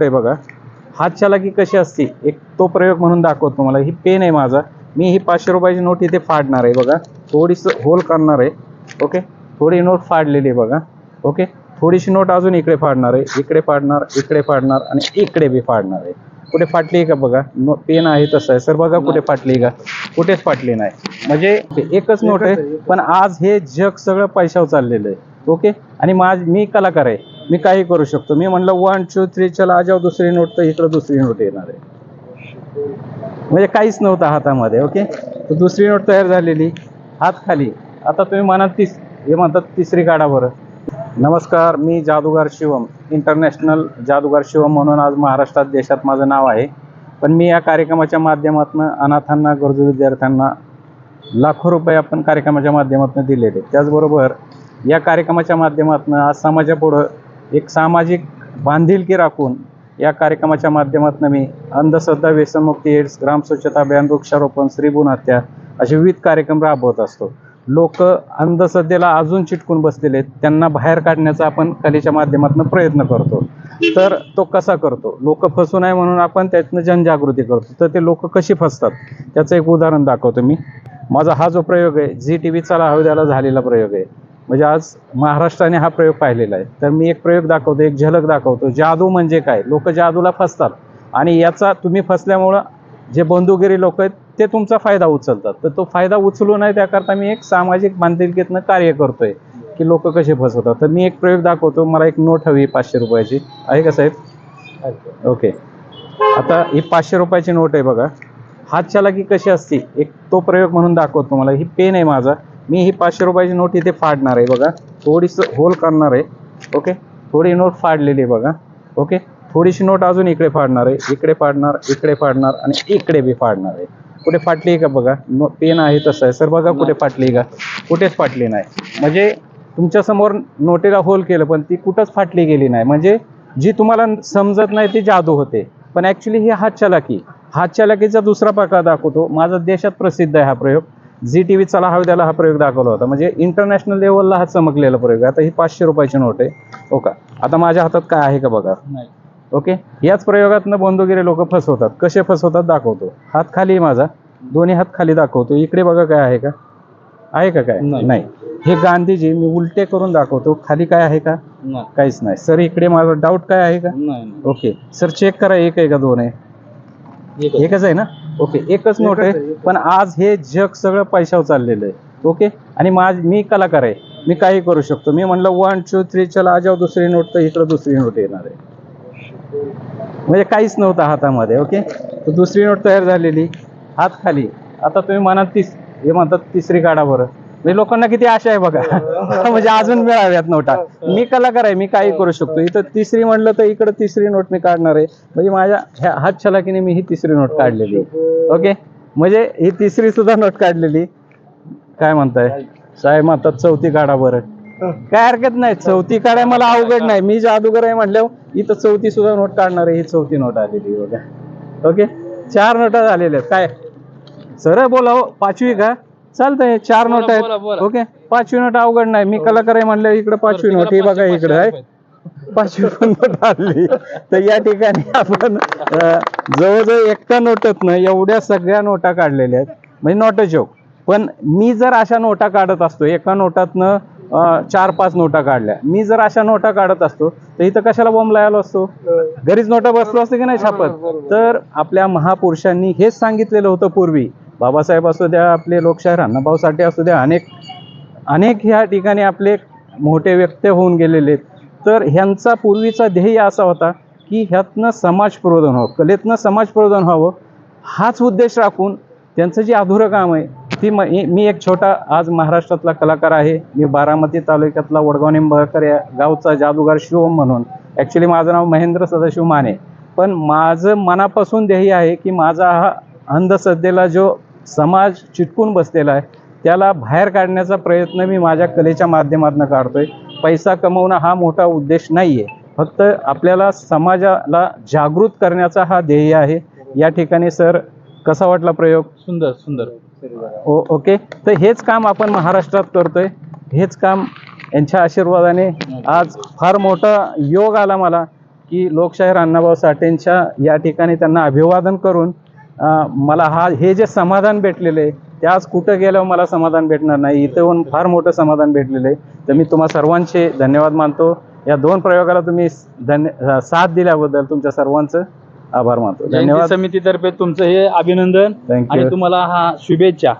आहे बघा. हातचालाकी कशी असते? एक तो प्रयोग म्हणून दाखवतो तुम्हाला. ही पेन आहे माझा. मी ही पाचशे रुपयाची नोट इथे फाडणार आहे बघा. थोडीस होल करणार आहे. ओके? थोडी नोट फाडलेली आहे बघा. ओके? थोडीशी नोट अजून इकडे फाडणार आहे. इकडे फाडणार इकडे फाडणार आणि इकडे बी फाडणार आहे. कुठे फाटली आहे का बघा? नो पेन आहे तसं आहे. सर बघा कुठे फाटली का? कुठेच फाटली नाही. म्हणजे एकच नोट आहे. पण आज हे जग सगळं पैशावर चाललेलं आहे. ओके? आणि माझ मी कलाकार आहे. मी काही करू शकतो. मी म्हणलं वन टू थ्री चला आजाव दुसरी नोट तर इकडं दुसरी नोट येणार आहे. म्हणजे काहीच नव्हतं हातामध्ये ओके तर दुसरी नोट तयार झालेली. हात खाली. आता तुम्ही म्हणाल तीस हे म्हणतात तिसरी काढा बरं. नमस्कार मी जादूगार शिवम इंटरनॅशनल जादूगार शिवम म्हणून आज महाराष्ट्रात देशात माझं नाव आहे. पण मी या कार्यक्रमाच्या माध्यमातून अनाथांना गरजू विद्यार्थ्यांना लाखो रुपये आपण कार्यक्रमाच्या माध्यमातून दिलेले. त्याचबरोबर या कार्यक्रमाच्या माध्यमातून आज समाजापुढं एक सामाजिक बांधिलकी राखून या कार्यक्रमाच्या माध्यमातून मी अंधश्रद्धा व्यसनमुक्ती एड्स ग्राम स्वच्छता अभियान वृक्षारोपण स्त्रीभूण हत्या असे विविध कार्यक्रम राबवत असतो. लोक अंधश्रद्धेला अजून चिटकून बसलेले आहेत. त्यांना बाहेर काढण्याचा आपण कलेच्या माध्यमातून प्रयत्न करतो. तर तो कसा करतो? लोक फसू नये म्हणून आपण त्यातनं जनजागृती करतो. तर ते लोक कशी फसतात? त्याचं एक उदाहरण दाखवतो मी. माझा हा जो प्रयोग आहे झी टी व्ही चला हवेद्याला झालेला प्रयोग आहे. म्हणजे आज महाराष्ट्राने हा प्रयोग पाहिलेला आहे. तर मी एक प्रयोग दाखवतो एक झलक दाखवतो. जादू म्हणजे काय? लोक जादूला फसतात. आणि याचा तुम्ही फसल्यामुळं जे बंधुगिरी लोक आहेत ते तुमचा फायदा उचलतात. तर तो फायदा उचलू नये त्याकरता मी एक सामाजिक बांधिलकीतनं कार्य करतोय की लोक कसे फसवतात. तर मी एक प्रयोग दाखवतो. मला एक नोट हवी पाचशे रुपयाची. आहे का साहेब? ओके. आता ही पाचशे रुपयाची नोट आहे बघा. हातचालाकी कशी असते? एक तो प्रयोग म्हणून दाखवतो तुम्हाला. ही पेन आहे माझा. मी ही पाचशे रुपयाची नोट इथे फाडणार आहे बघा. थोडीस होल करणार आहे. ओके? थोडी नोट फाडलेली आहे बघा. ओके? थोडीशी नोट अजून इकडे फाडणार आहे. इकडे फाडणार इकडे फाडणार आणि इकडे बी फाडणार आहे. कुठे फाटली आहे का बघा? नो पेन आहे तसं आहे. सर बघा कुठे फाटली का? कुठेच फाटली नाही. म्हणजे तुमच्यासमोर नोटेला होल केलं पण ती कुठंच फाटली गेली नाही. म्हणजे जी तुम्हाला समजत नाही ती जादू होते. पण ॲक्च्युली ही हातचालाकी. हातचालाकीचा दुसरा प्रकार दाखवतो. माझा देशात प्रसिद्ध आहे हा प्रयोग. झी टी व्ही चला हवेद्याला हा प्रयोग दाखवला होता. म्हणजे इंटरनॅशनल लेवलला हा चमकलेला प्रयोग आहे. आता ही पाचशे रुपयाची नोट आहे. ओका आता माझ्या हातात काय आहे का बघा? ओके? याच प्रयोगातनं बंधुगिरी लोक फसवतात. कसे फसवतात दाखवतो. हात खाली माझा. दोन्ही हात खाली दाखवतो. इकडे बघा काय आहे का? आहे का काय? नाही. हे गांधीजी मी उलटे करून दाखवतो. खाली काय आहे का? काहीच नाही. सर इकडे माझा डाऊट काय आहे का? ओके. सर चेक करा. एक आहे का दोन आहे. एकच आहे ना? ओके एकच नोट आहे. पण आज हे जग सगळं पैशावर चाललेलं आहे. ओके? आणि माझ मी कलाकार आहे. मी काही करू शकतो. मी म्हणलं वन टू थ्री चला आजाव दुसरी नोट तर इकडं दुसरी नोट येणार आहे. म्हणजे काहीच नव्हतं हातामध्ये ओके? तर दुसरी नोट तयार झालेली. हात खाली. आता तुम्ही म्हणाल तीस हे म्हणतात तिसरी काढा बरं. म्हणजे लोकांना किती आशा आहे बघा. म्हणजे अजून मिळाव्यात नोटा. मी कलाकार आहे मी काही करू शकतो. इथं तिसरी म्हणलं तर इकडं तिसरी नोट मी काढणार आहे. म्हणजे माझ्या ह्या हात छलाकीने मी ही तिसरी नोट काढलेली. ओके? म्हणजे ही तिसरी सुद्धा नोट काढलेली. काय म्हणताय? साहेब म्हणतात चौथी काढा बरं. काय हरकत नाही. चौथी काढाय मला अवघड नाही. मी जादूगर आहे म्हटल्यावर इथं चौथी सुद्धा नोट काढणार आहे. ही चौथी नोट आलेली बघा ओके? चार नोटा झालेल्या काय? सरळ बोला हो पाचवी का? चालतंय चार नोट बोला, आहेत. बोला. ओके? पाचवी नोट अवघड नाही. मी कलाकार आहे म्हणलं इकडे पाचवी नोट. ही बघा इकडे आहे पाचवी पण नोट आली. तर या ठिकाणी आपण अं, जवळजवळ एका नोटतनं एवढ्या सगळ्या नोटा काढलेल्या आहेत. म्हणजे नोट जोक पण मी जर अशा नोटा काढत असतो एका नोटातनं अं, चार पाच नोटा काढल्या. मी जर अशा नोटा काढत असतो तर इथं कशाला बॉम्ब लायला असतो घरीच नोटा बसलो असतो की नाही छापत तर आपल्या महापुरुषांनी हेच सांगितलेलं होतं पूर्वी बाबासाहेब असू द्या आपले लोकशाहीर अण्णाभाऊ साठे असू द्या अनेक अनेक ह्या ठिकाणी आपले मोठे व्यक्त होऊन गेलेले आहेत. तर ह्यांचा पूर्वीचा ध्येय असा होता की ह्यातनं समाज प्रबोधन व्हावं कलेतनं समाज प्रबोधन व्हावं. हाच उद्देश राखून त्यांचं जे अधुरं काम आहे ती म मी मी एक छोटा आज महाराष्ट्रातला कलाकार आहे. मी बारामती तालुक्यातला वडगाव निंबाळकर या गावचा जादूगार शिवम म्हणून. ॲक्च्युली माझं नाव महेंद्र सदाशिव माने. पण माझं मनापासून ध्येय आहे की माझा हा अंधश्रद्धेला जो समाज चिटकून बसलेला आहे. त्याला बाहेर काढण्याचा प्रयत्न मी माझ्या कलेच्या माध्यमातून काढतोय. पैसा कमवणं हा मोठा उद्देश नाही आहे फक्त आपल्याला समाजाला जागृत करण्याचा हा ध्येय आहे. या ठिकाणी सर कसा वाटला प्रयोग? सुंदर सुंदर. Oh okay. तर हेच काम आपण महाराष्ट्रात करतोय. हेच काम यांच्या आशीर्वादाने आज फार मोठा योग आला मला की लोकशाहीर अण्णाभाऊ साठेंच्या या ठिकाणी त्यांना अभिवादन करून मला हा हे जे समाधान भेटलेलं आहे ते आज कुठं गेल्यावर मला समाधान भेटणार नाही इथं येऊन फार मोठं समाधान भेटलेलं. आहे तर मी तुम्हा सर्वांचे धन्यवाद मानतो. या दोन प्रयोगाला तुम्ही धन्य साथ दिल्याबद्दल तुमच्या सर्वांचं आभार मानतो. धन्यवाद. समितीतर्फे तुमचं हे अभिनंदन आणि. तुम्हाला हा शुभेच्छा.